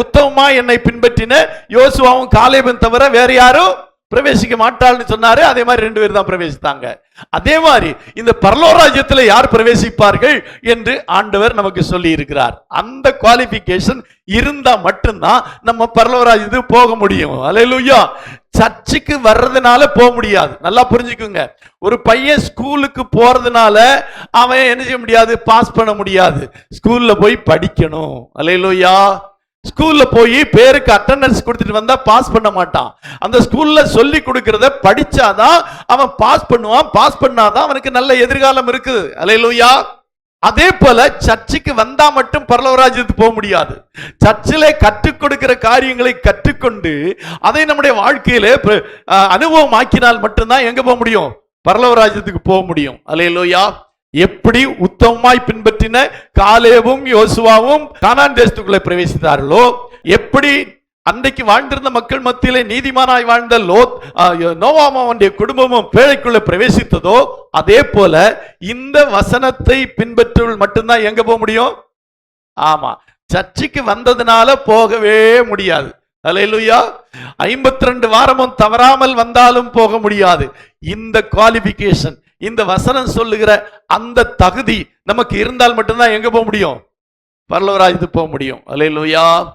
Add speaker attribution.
Speaker 1: உத்தமமா என்னை பின்பற்றின? யோசுவாவும் காலேபும் தவிர வேற யாரும் பிரவேசிக்க மாட்டாள்னு சொன்னாரு. அதே மாதிரி ரெண்டு பேர் தான் பிரவேசித்தாங்க. அதே மாதிரி இந்த பரலோராஜ்யத்தில் யார் பிரவேசிப்பார்கள் என்று ஆண்டவர் நமக்கு சொல்லி இருக்கிறார் அந்த குவாலிபிகேஷன் இருந்தா மட்டும்தான் நம்ம பரலோராஜ்யத்துக்கு போக முடியும். அலையிலுயா சர்ச்சுக்கு வர்றதுனால போக முடியாது. நல்லா புரிஞ்சுக்குங்க. ஒரு பையன் ஸ்கூலுக்கு போறதுனால அவன் என்ன செய்ய முடியாது? பாஸ் பண்ண முடியாது. ஸ்கூல்ல போய் படிக்கணும். அலையிலுயா ஸ்கூல்ல போய் பேருக்கு அட்டண்டன்ஸ் கொடுத்துட்டு வந்தா பாஸ் பண்ண மாட்டான். அந்த ஸ்கூல்ல சொல்லி கொடுக்கறத படிச்சாதான் அவன் பாஸ் பண்ணுவான். பாஸ் பண்ணாதான் அவனுக்கு நல்ல எதிர்காலம் இருக்குது. அல்லேலூயா அதே போல சர்ச்சுக்கு வந்தா மட்டும் பரலவராஜ்யத்துக்கு போக முடியாது. சர்ச்சில் கற்றுக் கொடுக்கிற காரியங்களை கற்றுக்கொண்டு அதை நம்முடைய வாழ்க்கையில அனுபவம் ஆக்கினால் மட்டும்தான் எங்க போக முடியும்? பரலவராஜ்யத்துக்கு போக முடியும். அலையிலோயா எப்படி உத்தமமாய் பின்பற்றின காலேவும் யோசுவாவும் கானான் தேசத்துக்குள்ளே பிரவேசித்தார்களோ? எப்படி அன்றைக்கு வாழ்ந்திருந்த மக்கள் மத்தியிலே நீதிமானாய் வாழ்ந்த லோத் நோவாமாவுடைய குடும்பமும் பேழைக்குள்ள பிரவேசித்ததோ? அதே போல இந்த வசனத்தை பின்பற்றவர்கள் மட்டும்தான் எங்க போக முடியும்? ஆமா சர்ச்சைக்கு வந்ததுனால போகவே முடியாது. அலையலுயா ஐம்பத்தி ரெண்டு வாரமும் தவறாமல் வந்தாலும் போக முடியாது. இந்த குவாலிபிகேஷன் இந்த வசனம் சொல்லுகிற அந்த தகுதி நமக்கு இருந்தால் மட்டும்தான் எங்க போக முடியும்? பரலவராஜத்துக்கு போக முடியும். அல்லேலூயா.